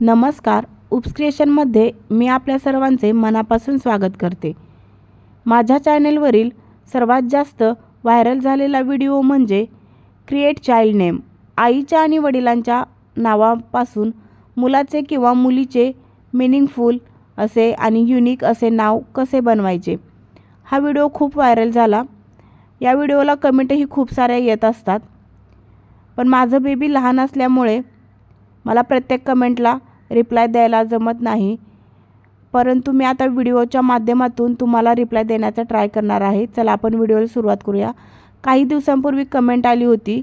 नमस्कार. उपस्क्रिएशनमध्ये मी आपल्या सर्वांचे मनापासून स्वागत करते. माझ्या चॅनेलवरील सर्वात जास्त व्हायरल झालेला व्हिडिओ म्हणजे क्रिएट चाइल्ड नेम. आईच्या आणि वडिलांच्या नावापासून मुलाचे किंवा मुलीचे मिनिंगफुल असे आणि युनिक असे नाव कसे बनवायचे? हा व्हिडिओ खूप व्हायरल झाला. या व्हिडिओला कमेंटही खूप साऱ्या येत असतात. पण माझं बेबी लहान असल्यामुळे मला प्रत्येक कमेंटला रिप्लाय द्यायला जमत नाही. परंतु मी आता व्हिडिओच्या माध्यमातून तुम्हाला रिप्लाय देण्याचा ट्राय करणार आहे. चला आपण व्हिडिओला सुरुवात करूया. काही दिवसांपूर्वी कमेंट आली होती.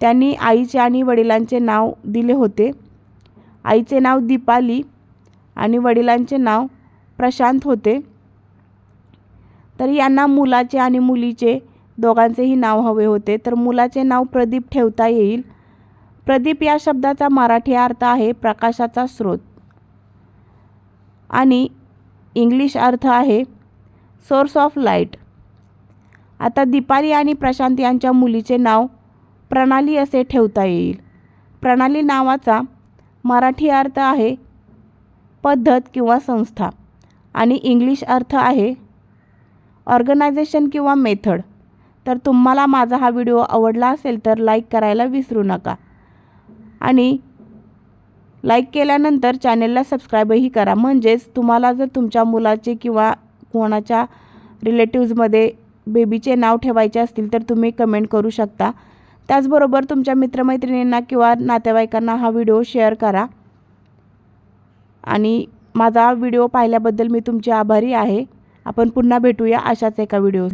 त्यांनी आईचे आणि वडिलांचे नाव दिले होते. आईचे नाव दीपाली आणि वडिलांचे नाव प्रशांत होते. तर यांना मुलाचे आणि मुलीचे दोघांचेही नाव हवे होते. तर मुलाचे नाव प्रदीप ठेवता येईल. प्रदीप या शब्दाचा मराठी अर्थ आहे प्रकाशाचा स्रोत. आणि इंग्लिश अर्थ आहे सोर्स ऑफ लाइट. आता दीपाली आणि प्रशांत यांच्या मुलीचे नाव प्रणाली असे ठेवता येईल. प्रणाली नावाचा मराठी अर्थ आहे पद्धत किंवा संस्था. आणि इंग्लिश अर्थ आहे ऑर्गनायझेशन किंवा मेथड. तर तुम्हाला माझा हा व्हिडिओ आवडला असेल तर लाईक करायला विसरू नका. आणि लाईक केल्यानंतर चॅनेलला सबस्क्राईबही करा. म्हणजेच तुम्हाला जर तुमच्या मुलाचे किंवा कोणाच्या रिलेटिव्जमध्ये बेबीचे नाव ठेवायचे असतील तर तुम्ही कमेंट करू शकता. त्याचबरोबर तुमच्या मित्रमैत्रिणींना किंवा नातेवाईकांना हा व्हिडिओ शेअर करा. आणि माझा व्हिडिओ पाहिल्याबद्दल मी तुमची आभारी आहे. आपण पुन्हा भेटूया अशाच एका व्हिडिओ